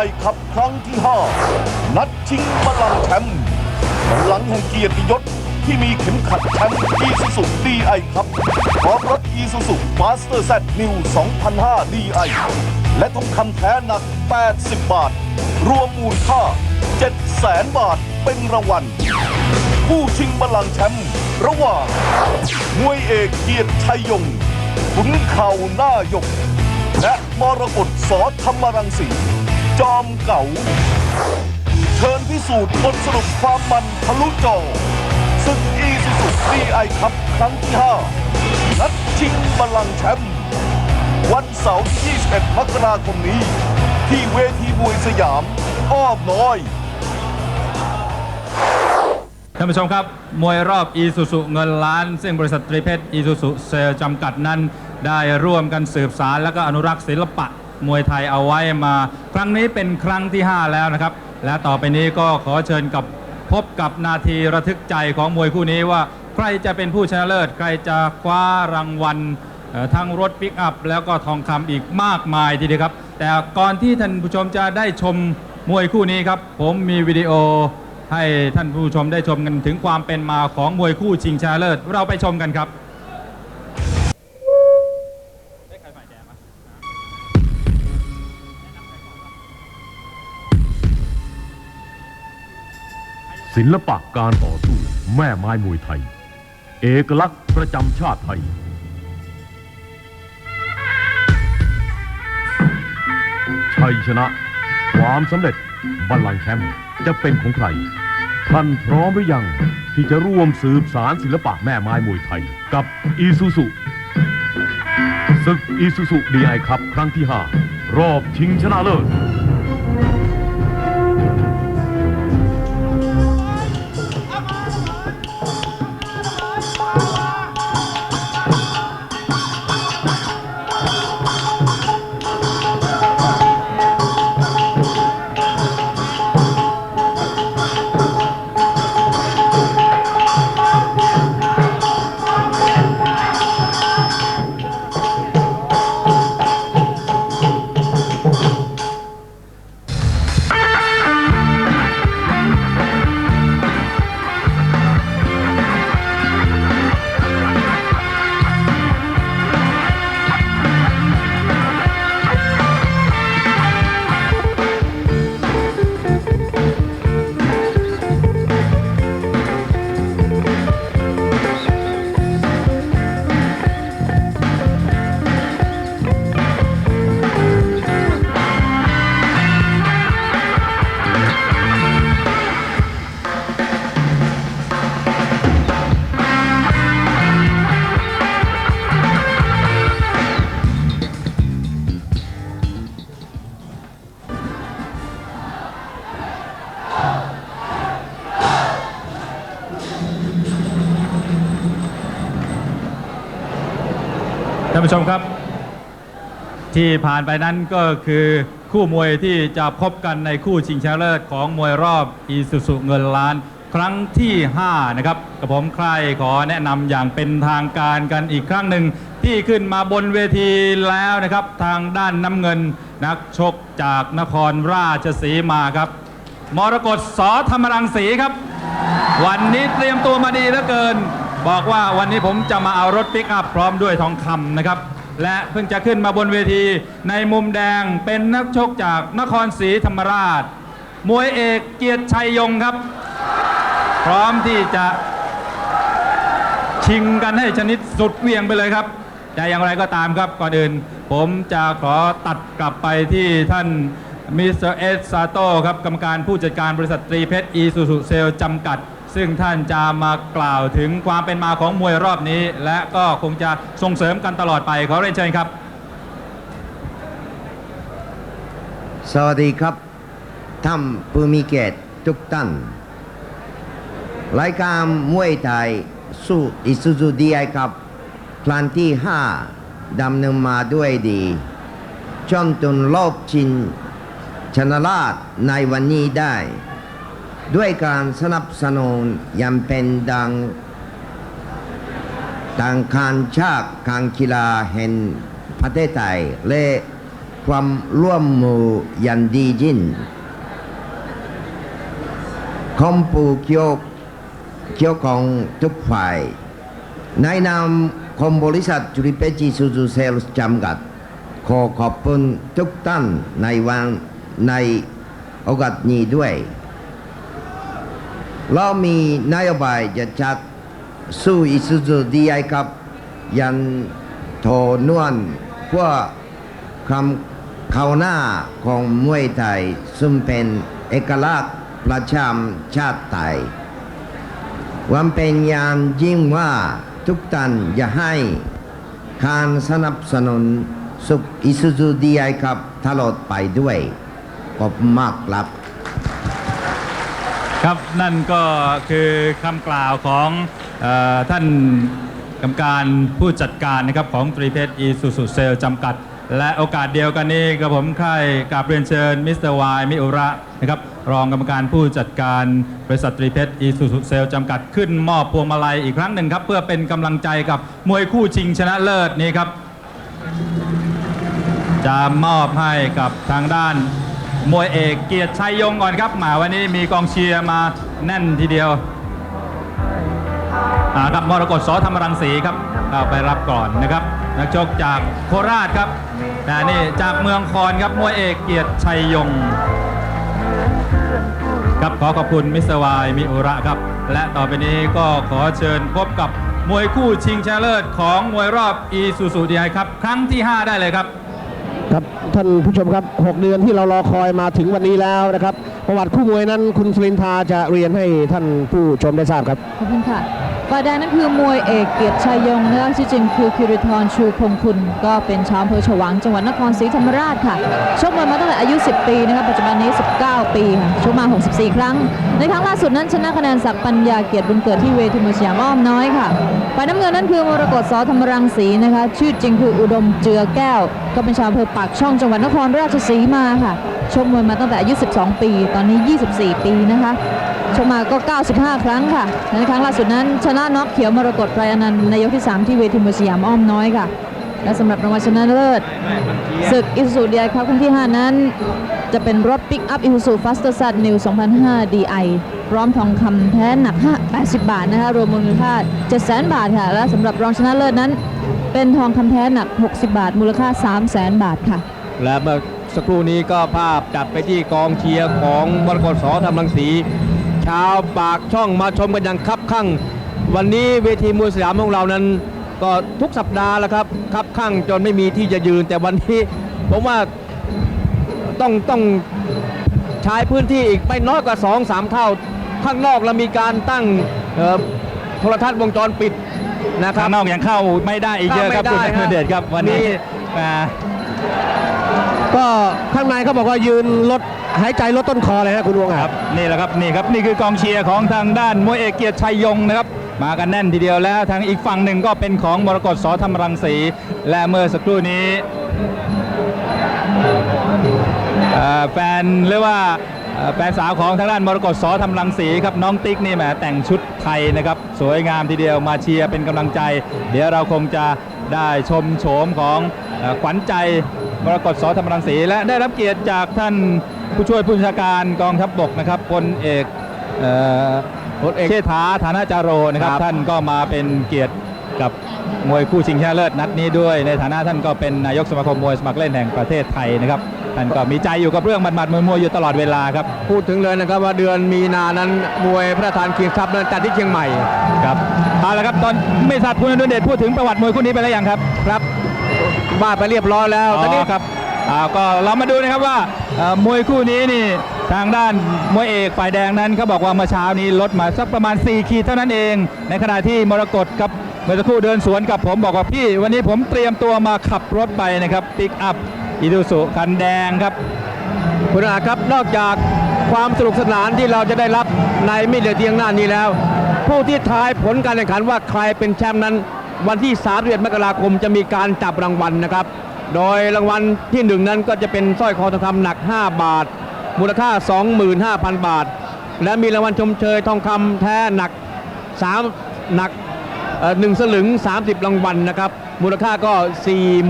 DI ครับครั้งที่ 5 นัดชิงบัลลังก์แชมป์บัลลังก์แห่งเกียรติยศที่มีเข็มขัดแชมป์ Isuzu DI ครับพร้อมรถ Isuzu Master Z New 2005 DI และทองคำแท้หนัก 80 บาท รวมมูลค่า 700,000 บาทเป็นรางวัลผู้ชิงบัลลังก์แชมป์ระหว่างมวยเอกเกียรติชัยยงขุนเข่าหน้ายก และมรกตสอธรรมรังสี จอมเก่า เชิญพิสูจน์บทสรุปความมันทะลุจอศึกอีซูซูดีไอครับครั้งที่ 5 นัดชิงบัลลังก์แชมป์วันเสาร์ที่21มกราคมนี้ ที่เวทีมวยสยาม อ้อมน้อย ท่านผู้ชมครับ มวยรอบอีซูซุเงินล้าน ซึ่งบริษัทตรีเพชรอีซูซุเซลจำกัดนั้น ได้ร่วมกันสืบสารและก็อนุรักษ์ศิลปะ มวยไทยเอาไว้มา ครั้งนี้เป็นครั้งที่ 5 แล้วนะครับ และต่อไปนี้ก็ขอเชิญกับพบกับนาทีระทึกใจของมวยคู่นี้ว่า ใครจะเป็นผู้ชนะเลิศ ใครจะคว้ารางวัลทั้งรถปิกอัพ แล้วก็ทองคำอีกมากมายทีเดียวครับ แต่ก่อนที่ท่านผู้ชมจะได้ชมมวยคู่นี้ครับ ผมมีวิดีโอให้ท่านผู้ชมได้ชมกันถึงความเป็นมาของมวยคู่ชิงชนะเลิศ เราไปชมกันครับ ศิลปะการต่อสู้แม่ไม้มวยไทย เอกลักษณ์ประจำชาติไทย ชัยชนะ ความสำเร็จบัลลังก์แชมป์จะเป็นของใคร ท่านพร้อมหรือยังที่จะร่วมสืบสารศิลปะแม่ไม้มวยไทย กับอีซูซุศึกอีซูซุดีไอครับครั้งที่ 5 รอบชิงชนะเลิศานผู้ชมครับ ที่ผ่านไปนั้นก็คือคู่มวยที่จะพบกันในคู่ชิงชนะเลิศของมวยรอบอีสุสุเงินล้าน ครั้งที่ 5 นะครับกับผมใครขอแนะนำอย่างเป็นทางการกันอีกครั้งหนึ่งที่ขึ้นมาบนเวทีแล้วนะครับ ทางด้านน้ำเงินนักชกจากนครราชสีมาครับ มรกตสอธรรมรังสีครับ วันนี้เตรียมตัวมาดีเหลือเกิน บอกว่าวันนี้ผมจะมาเอารถปิกอัพพร้อมด้วยทองคำนะครับ และเพิ่งจะขึ้นมาบนเวทีในมุมแดงเป็นนักชกจากนครศรีธรรมราช มวยเอกเกียรติชัยยงครับ พร้อมที่จะชิงกันให้ชนิดสุดเวียงไปเลยครับแต่อย่างไรก็ตามครับก่อนอื่น ผมจะขอตัดกลับไปที่ท่านมิสเตอร์เอสซาโต้ครับกรรมการผู้จัดการบริษัทตรีเพชรอีซูซูเซลจำกัด ซึ่งท่านจะมากล่าวถึงความเป็นมาของมวยรอบนี้ และก็คงจะส่งเสริมกันตลอดไปขอเรียนเชิญครับ สวัสดีครับท่านผู้มีเกียรติทุกท่านรายการมวยไทยสู้อิซูซูดีไอครับพลันที่ 5ดำเนินมาด้วยดีจนจนรอบชิงชนะลิศในวันนี้ได้ ด้วยการสนับสนุนอยังเป็นดังทางการชาติการกีฬาแห่งประเทศไทยและความร่วมมืออยันดียิ่งคอมปูเกี่ยวเกี่ยวของทุกฝ่ายในนามของบริษัทจุริเปจิซูซูเซลส์จำกัดขอขอบคุณทุกท่านในวันในโอกาสนี้ด้วย เรามีนโยบายจะจัดสู้อิสุซูดีไอครับยันโทนวนเพื่อคำเข้าหน้าของมวยไทย ซึ่งเป็นเอกลักษณ์ประจำชาติไทยวันเป็นยางยิ่งว่าทุกท่านอย่าให้การสนับสนุนสุขอิสุซูดีไอครับตลอดไปด้วยขอบมากครับ ครับนั่นก็คือคำกล่าวของออท่านกรรมการผู้จัดการนะครับของตรีเพชรอีสุสุเซลจำกัด และโอกาสเดียวกันนี้กับผมใคร่กราบเรียนเชิญมิสเตอร์วายมิอุระนะครับรองกรรมการผู้จัดการบริษัทตรีเพชรอีสุสุเซลจำกัดขึ้นมอบพวงมาลัยอีกครั้งหนึ่งครับ เพื่อเป็นกำลังใจกับมวยคู่ชิงชนะเลิศนี้ครับ จะมอบให้กับทางด้าน มวยเอกเกียรติชัยยงก่อนครับหมาวันนี้มีกองเชียร์มาแน่นทีเดียวครับมรกตสอธรรมรังสีครับเอาไปรับก่อนนะครับนักชกจากโคราชครับแต่นี่จากเมืองคอนครับมวยเอกเกียรติชัยยง ครับขอขอบคุณมิสวายมิอุระครับ และต่อไปนี้ก็ขอเชิญพบกับมวยคู่ชิงชนะเลิศของมวยรอบอีซูซูดีไอครับ ครั้งที่ 5 ได้เลยครับ ครับท่านผู้ชมครับ 6 เดือนที่เรารอคอยมาถึงวันนี้แล้วนะครับ ประวัติคู่มวยนั้นคุณสลินทาจะเรียนให้ท่านผู้ชมได้ทราบครับ ขอบคุณค่ะ ฝ่ายแดงนั่นคือมวยเอกเกียรติชัยยงนะคะชื่อจริงคือคิริธรชูคงคุณ ก็เป็นชาวอำเภอฉวางจังหวัดนครศรีธรรมราชค่ะชกมวยมาตั้งแต่อายุ 10 ปีนะคะปัจจุบันนี้ 19 ปีค่ะชกมา 64 ครั้ง ในครั้งล่าสุดนั้นชนะคะแนนศักดิ์ปัญญาเกียรติบุญเกิดที่เวทีมวยสยามอ้อมน้อยค่ะฝ่ายน้ำเงินนั่นคือมรกตสอธรรมรังสีนะคะชื่อจริงคืออุดมเจือแก้ว ก็เป็นชาวอำเภอปากช่องจังหวัดนครราชสีมาค่ะชกมวยมาตั้งแต่อายุ 12 ปี ตอนนี้ 24 ปีนะคะ ชกมาก็ 95 ครั้งค่ะในครั้งล่าสุดนั้น ชนะน็อกเขียวมรกตไพรอนันต์ในยกที่ 3 ที่เวทีมวยสยามอ้อมน้อยค่ะ และสำหรับรางวัลชนะเลิศศึกอิสุดีไอครับครั้งที่ 5 นั้น จะเป็นรถปิกอัพอิ u ูฟัสเตอร์ซั New 2005 DI พร้อมทองคำแท้หนัก5 80 บาทนะคะรวมมูลค่า 700,000 บาทค่ะ และสำหรับรองชนะเลิศนั้น เป็นทองคำแท้หนัก 60 บาท มูลค่า 300,000 บาทค่ะ และเมื่อสักครู่นี้ก็ภาพจัดไปที่กองเชียร์ของมรกตสอธรรมรังสี ชาวปากช่องมาชมกันอย่างคับข้างวันนี้เวทีมวยสยามของเรานั้น ก็ทุกสัปดาห์แล้วครับคับข้างจนไม่มีที่จะยืน แต่วันนี้ผมว่าต้องต้องใช้พื้นที่อีกไม่น้อยกว่า2 3 เท่า ข้างนอกเรามีการตั้งเอ่อโทรทัศน์วงจรปิดนะครับข้างนอกยังเข้าไม่ได้อีกเยอะครับเข้าคุณไม่ได้ธเดชครับวันนี้มีอ่า ก็ข้างในเขาบอกว่ายืนลดหายใจลดต้นคอเลยนะคุณวงครับนี่แหละครับนี่ครับนี่คือกองเชียร์ของทางด้านมวยเอกเกียรติชัยยงนะครับมากันแน่นทีเดียวแล้วทางอีกฝั่งหนึ่งก็เป็นของมรกตสอธรรมรังสีและเมื่อสักครู่นี้แฟนเรียกว่าแฟนสาวของทางด้านมรกตสอธรรมรังสีครับน้องติ๊กนี่แหมแต่งชุดไทยนะครับ สวยงามทีเดียวมาเชียร์เป็นกำลังใจ เดี๋ยวเราคงจะได้ชมโฉมของขวัญใจ มรกตสอธรรมรังสีและได้รับเกียรติจากท่านผู้ช่วยผู้บัญชาการกองทัพบกนะครับพลเอกเอ่อพลเอกเชษฐาฐานะจาโรนะครับครับ ท่านก็มาเป็นเกียรติกับมวยคู่ชิงชนะเลิศนัดนี้ด้วย ในฐานะท่านก็เป็นนายกสมาคมมวยสมัครเล่นแห่งประเทศไทยนะครับท่านก็มีใจอยู่กับเรื่องหมัดๆมวยๆอยู่ตลอดเวลาครับพูดถึงเลยนะครับว่าเดือนมีนานั้นมวยพระราชทานคิงส์คัพนั้นจัดที่เชียงใหม่ครับเอาละครับตอนไม่ทราบคุณอดุลเดชพูดถึงประวัติมวยคู่นี้ไปแล้วยังครับครับ ว่าไปเรียบร้อยแล้วอ๋ตอนนี้อครับอ่าก็เรามาดูนะครับว่าเอ่อมวยคู่นี้นี่ทางด้านมวยเอกฝ่ายแดงนั้นเขาบอกว่าเมื่อเช้านี้ลดมาสักประมาณ 4 ขีดเท่านั้นเอง ในขณะที่มรกตครับเมื่อสักครู่เดินสวนกับผมบอกว่าพี่ วันนี้ผมเตรียมตัวมาขับรถไปนะครับปิกอัพอีดูสุคันแดงครับคุณอาครับนอกจากความสนุกสนานที่เราจะได้รับในมิเดียเทียงหน้านี้แล้ว ผู้ที่ทายผลการแข่งขันว่าใครเป็นแชมป์นั้น วันที่31มกราคมจะมีการจับรางวัลนะครับ โดยรางวัลที่หนึ่งนั้นก็จะเป็นสร้อยคอทองคำหนัก 5 บาท มูลค่า 25,000 บาท และมีรางวัลชมเชยทองคำแท้หนัก3หนักหนึ่งสลึง 30 รางวัลนะครับ มูลค่าก็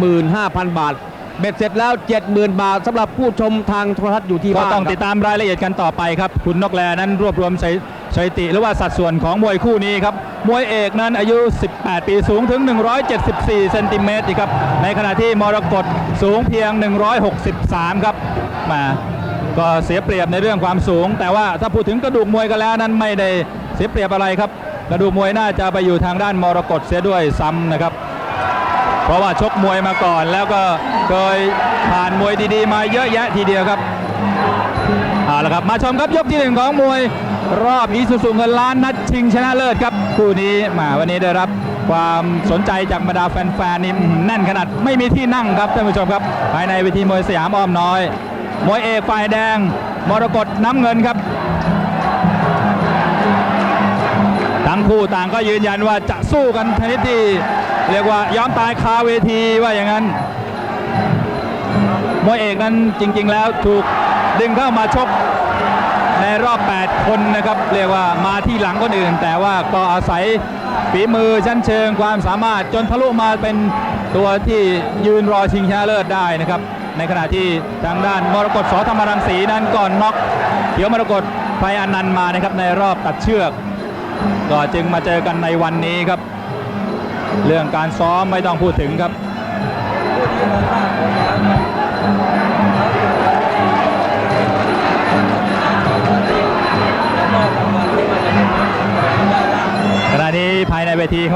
45,000 บาท เบ็ดเสร็จแล้ว 70,000 บาทสำหรับผู้ชมทางโทรทัศน์อยู่ที่บ้านต้องติดตามรายละเอียดกันต่อไปครับ คุณนกแลนั้นรวบรวมใส่ ถิสถิติหรือว่าสัดส่วนของมวยคู่นี้ครับ มวยเอกนั้นอายุ 18 ปีสูงถึง 174 เซนติเมตรครับ ในขณะที่มรกตสูงเพียง 163 ครับมาก็เสียเปรียบในเรื่องความสูง แต่ว่าถ้าพูดถึงกระดูกมวยกันแล้วนั้นไม่ได้เสียเปรียบอะไรครับ กระดูกมวยน่าจะไปอยู่ทางด้านมรกตเสียด้วยซ้ำนะครับ เพราะว่าชกมวยมาก่อนแล้วก็เคยผ่านมวยดีๆ มาเยอะแยะทีเดียวครับเอาละครับมาชมครับยกที่หนึ่งของมวย รอบอีสุสุเงินล้านนัดชิงชนะเลิศครับคู่นี้มาวันนี้ได้รับความสนใจจากบรรดาแฟนๆนี่แน่นขนาดไม่มีที่นั่งครับท่านผู้ชมครับ ภายในเวทีมวยสยามอ้อมน้อย มวยเอกฝ่ายแดง มรกตน้ำเงินครับทั้งคู่ต่างก็ยืนยันว่าจะสู้กันชนิดที่เรียกว่ายอมตายคาเวทีว่าอย่างนั้น มวยเอกนั้นจริง ๆ แล้วถูกดึงเข้ามาชก ในรอบ 8 คนนะครับ เรียกว่ามาที่หลังคนอื่น แต่ว่าก็อาศัยฝีมือชั้นเชิงความสามารถจนทะลุมาเป็นตัวที่ยืนรอชิงชนะเลิศได้นะครับ ในขณะที่ทางด้านมรกตสอธรรมรังสีนั้นก่อนน็อกเขียวมรกตไฟอนันต์มานะครับในรอบตัดเชือก ก็จึงมาเจอกันในวันนี้ครับ เรื่องการซ้อมไม่ต้องพูดถึงครับ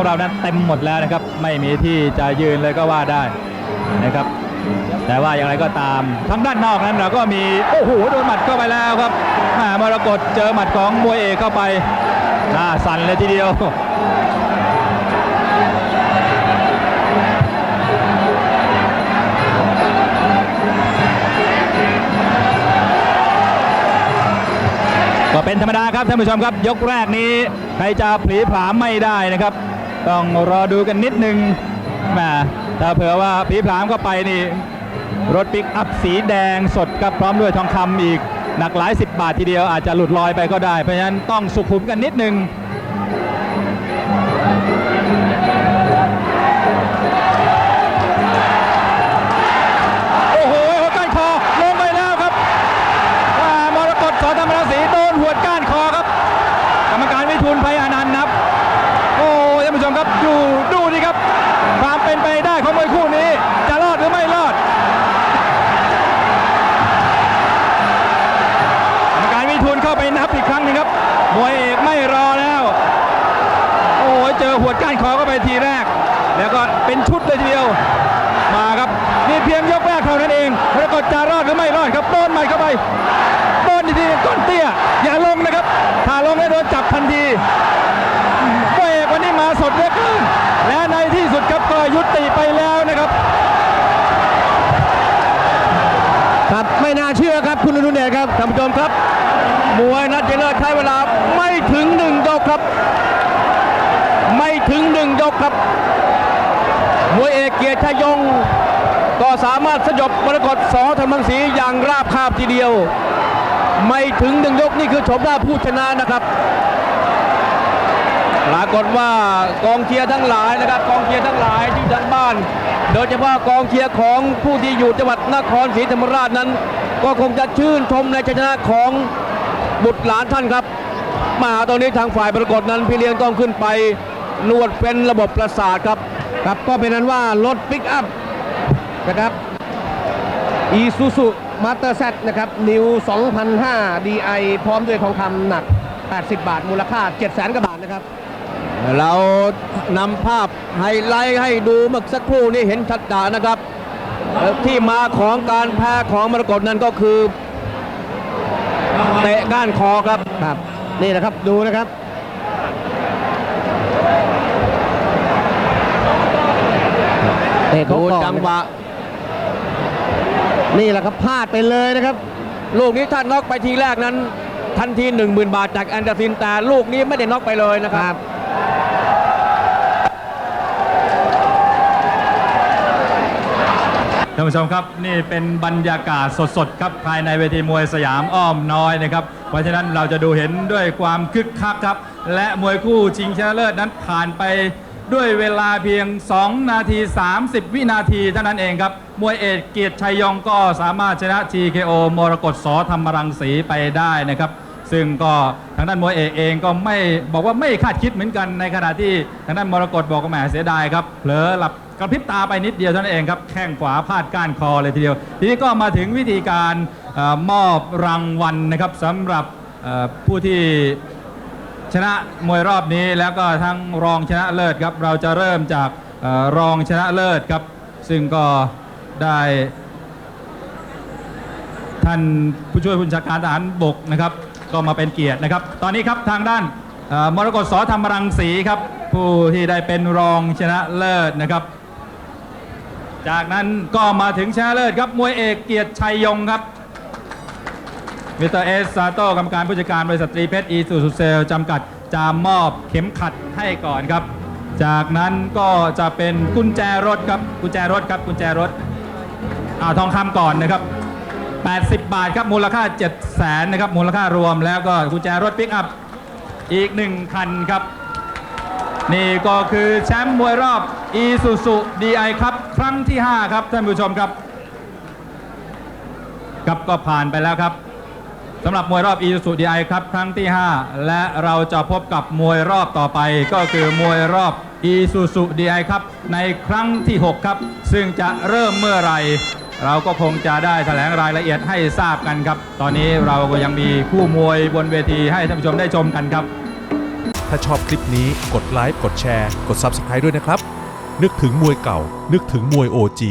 ของเรานั้นเต็มหมดแล้วนะครับ ไม่มีที่จะยืนเลยก็ว่าได้นะครับ แต่ว่าอย่างไรก็ตามทางด้านนอกนั้นเราก็มีโอ้โหโดนหมัดเข้าไปแล้วครับม่มรกตเจอหมัดของมวยเอกเข้าไปหน้าสั่นเลยทีเดียวก็เป็นธรรมดาครับท่านผู้ชมครับ ยกแรกนี้ ใครจะผลีผลามไม่ได้นะครับ ต้องรอดูกันนิดนึงแหมถ้าเผื่อว่าผีผลามเข้าไปนี่ รถปิกอัพสีแดงสดครับพร้อมด้วยทองคำอีก หนักหลายสิบบาททีเดียวอาจจะหลุดลอยไปก็ได้ เพราะฉะนั้นต้องสุขุมกันนิดนึง ถึงหนึ่งยกครับ มวยเอกเกียรติชยง ก็สามารถสยบมรกตสอธรรมังสีอย่างราบคาบทีเดียว ไม่ถึงหนึ่งยกนี่คือชมหน้าผู้ชนะนะครับปรากฏว่ากองเชียร์ทั้งหลายนะครับ กองเชียร์ทั้งหลายที่ทางบ้าน โดยเฉพาะกองเชียร์ของผู้ที่อยู่จังหวัดนครศรีธรรมราชนั้น ก็คงจะชื่นชมในชัยชนะของบุตรหลานท่านครับ มาตอนนี้ทางฝ่ายปรากฏนั้นพี่เลี้ยงต้องขึ้นไป นวดเป็นระบบประสาทครับครับก็เป็นนั้นว่ารถปิกอัพนะครับอีซูซูมาสเตอร์เซนะครับ นิว 2005 DI พร้อมด้วยทองคำหนัก 80 บาท มูลค่า 700,000กว่าบาทนะครับ เรานำภาพไฮไลท์ให้ดูเมื่อสักครู่นี้เห็นชัดดานะครับเอ่อที่มาของการแพ้ของมรกตนั้นก็คือเตะก้านคอครับครับ นี่นะครับดูนะครับ เตะเขาดูก่อนจังหวะนี่แหละครับพลาดไปเลยนะครับ ลูกนี้ถ้าน็อกไปทีแรกนั้น ทันที 10,000 บาทจากแอนเดอร์ซินแต่ลูกนี้ไม่ได้น็อกไปเลยนะครับท่านผู้ชมครับนี่เป็นบรรยากาศสดๆครับภายในเวทีมวยสยามอ้อมน้อยนะครับเพราะฉะนั้นเราจะดูเห็นด้วยความคึกคักครับ และมวยคู่ชิงชนะเลิศนั้นผ่านไป ด้วยเวลาเพียง 2 นาที 30 วินาทีเท่านั้นเองครับ มวยเอกเกียรติชัยยงก็สามารถชนะ TKO มรกตสอธรรมรังสีไปได้นะครับ ซึ่งก็ทางด้านมวยเอกเองก็ไม่บอกว่าไม่คาดคิดเหมือนกันในขณะที่ทางด้านมรกตบอกว่าแหมเสียดายครับเผลอหลับกระพริบตาไปนิดเดียวเท่านั้นเองครับแข้งขวาพลาดก้านคอเลยทีเดียว ทีนี้ก็มาถึงวิธีการอมอบรางวัลนะครับสำหรับผู้ที่ ชนะมวยรอบนี้แล้วก็ทั้งรองชนะเลิศครับเราจะเริ่มจากออรองชนะเลิศครับ ซึ่งก็ได้ท่านผู้ช่วยผู้บัญชาการทหารบกนะครับ ก็มาเป็นเกียรตินะครับ ตอนนี้ครับทางด้านมรกตสอธรรมรังสีครับ ผู้ที่ได้เป็นรองชนะเลิศนะครับ จากนั้นก็มาถึงชนะเลิศครับมวยเอกเกียรติชัยยงครับ มิสเตอร์เอสซาโต้กรรมการผู้จัดการบริษัทตรีเพชรอีซูซูเซลจำกัดจะมอบเข็มขัดให้ก่อนครับ จากนั้นก็จะเป็นกุญแจรถครับกุญแจรถครับกุญแจรถอ่าทองคำก่อนนะครับ 80 บาทครับมูลค่า 7 0 0แสนนะครับมูลค่ารวมแล้วก็กุญแจรถปิกอัพอีก 1 คันครับ นี่ก็คือแชมป์มวยรอบ e s u z u DI ครับครั้งที่ 5 ครับท่านผู้ชมครับ ครับก็ผ่านไปแล้วครับ สำหรับมวยรอบ e s u d i ครับครั้งที่ 5 และเราจะพบกับมวยรอบต่อไป ก็คือมวยรอบ e s u s u DI ครับในครั้งที่ 6 ครับ ซึ่งจะเริ่มเมื่อไหร่ เราก็คงจะได้แถลงรายละเอียดให้ทราบกันครับ ตอนนี้เราก็ยังมีคู่มวยบนเวทีให้ท่านผู้ชมได้ชมกันครับ ถ้าชอบคลิปนี้กดไลค์กดแชร์ กด Subscribe ด้วยนะครับ นึกถึงมวยเก่า นึกถึงมวย OG